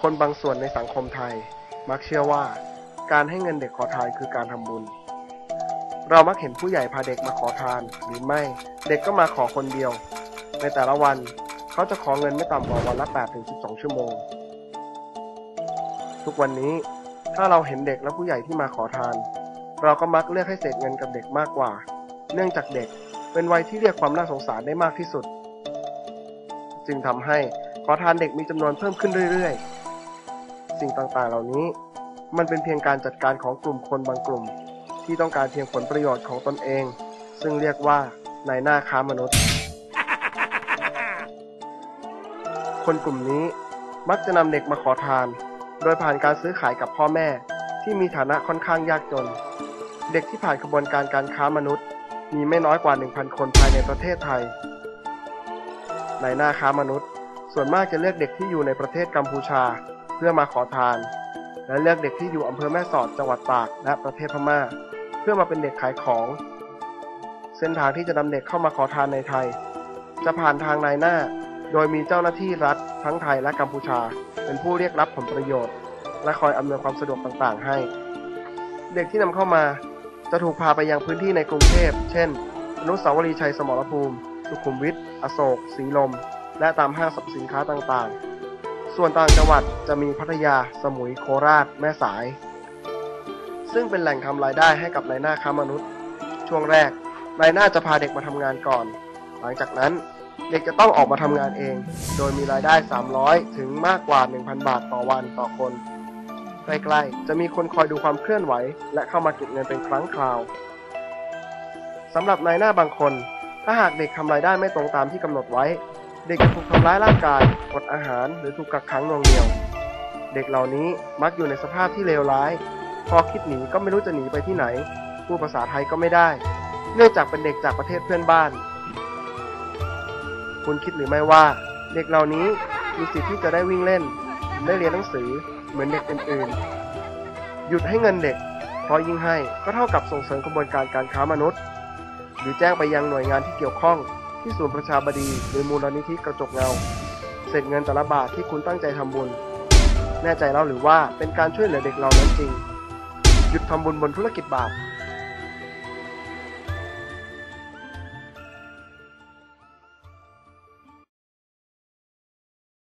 คนบางส่วนในสังคมไทยมักเชื่อว่า การให้เงินเด็กขอทานคือการทำบุญ เรามักเห็นผู้ใหญ่พาเด็กมาขอทานหรือไม่เด็กก็มาขอคนเดียว ในแต่ละวันเขาจะขอเงินไม่ต่ำกว่าวันละ8-12 ชั่วโมง ทุกวันนี้ถ้าเราเห็นเด็กและผู้ใหญ่ที่มาขอทาน เราก็มักเลือกให้เศษเงินกับเด็กมากกว่า เนื่องจากเด็กเป็นวัยที่เรียกความน่าสงสารได้มากที่สุด จึงทำให้ขอทานเด็กมีจำนวนเพิ่มขึ้นเรื่อยๆ สิ่งต่างๆ เหล่านี้ มันเป็นเพียงการจัดการของกลุ่มคนบางกลุ่ม ที่ต้องการเพียงผลประโยชน์ของตนเอง ซึ่งเรียกว่านายหน้าค้ามนุษย์ คนกลุ่มนี้มักจะนำเด็กมาขอทาน โดยผ่านการซื้อขายกับพ่อแม่ ที่มีฐานะค่อนข้างยากจน เด็กที่ผ่านกระบวนการการค้ามนุษย์ มีไม่น้อยกว่า 1,000 คนภายในประเทศไทยในหน้าค้ามนุษย์ ส่วนมากจะเลือกเด็กที่อยู่ในประเทศกัมพูชา เพื่อมาขอทาน และเลือกเด็กที่อยู่อำเภอแม่สอดจังหวัดตากและประเทศพม่า เพื่อมาเป็นเด็กขายของ เส้นทางที่จะนำเด็กเข้ามาขอทานในไทย จะผ่านทางนายหน้า โดยมีเจ้าหน้าที่รัฐ ทั้งไทยและกัมพูชา เป็นผู้เรียกรับผลประโยชน์ และคอยอำนวยความสะดวกต่างๆ ให้ เด็กที่นำเข้ามาจะถูกพาไปยังพื้นที่ในกรุงเทพ เช่น อนุสาวรีย์ชัยสมรภูมิ สุขุมวิท อโศก สีลม และตามห้างสรรพสินค้าต่างๆ ส่วนต่างจังหวัดจะมีพัทยา สมุย โคราช แม่สาย ซึ่งเป็นแหล่งทำรายได้ให้กับนายหน้าค้ามนุษย์ ช่วงแรกนายหน้าจะพาเด็กมาทำงานก่อน หลังจากนั้นเด็กจะต้องออกมาทำงานเอง โดยมีรายได้ 300 ถึงมากกว่า 1,000 บาทต่อวันต่อคน ใกล้ๆ จะมีคนคอยดูความเคลื่อนไหว และเข้ามาเก็บเงินเป็นครั้งคราวสำหรับนายหน้าบางคน ถ้าหากเด็กทำรายได้ไม่ตรงตามที่กำหนดไว้ เด็กถูกทำร้ายร่างกาย อดอาหาร หรือถูกกักขังนวงเหนี่ยว เด็กเหล่านี้มักอยู่ในสภาพที่เลวร้าย พอคิดหนีก็ไม่รู้จะหนีไปที่ไหน พูดภาษาไทยก็ไม่ได้ เนื่องจากเป็นเด็กจากประเทศเพื่อนบ้าน คุณคิดหรือไม่ว่า เด็กเหล่านี้มีสิทธิ์ที่จะได้วิ่งเล่น ได้เรียนหนังสือเหมือนเด็กอื่นๆ หยุดให้เงินเด็ก เพราะยิ่งให้ก็เท่ากับส่งเสริมกระบวนการการค้ามนุษย์ หรือแจ้งไปยังหน่วยงานที่เกี่ยวข้อง ที่ศูนย์ประชาบดีหรือมูลนิธิกระจกเงา เสร็จเงินแต่ละบาทที่คุณตั้งใจทำบุญ แน่ใจแล้วหรือว่าเป็นการช่วยเหลือเด็กเรานั้นจริง หยุดทำบุญบนธุรกิจบาป